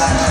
ส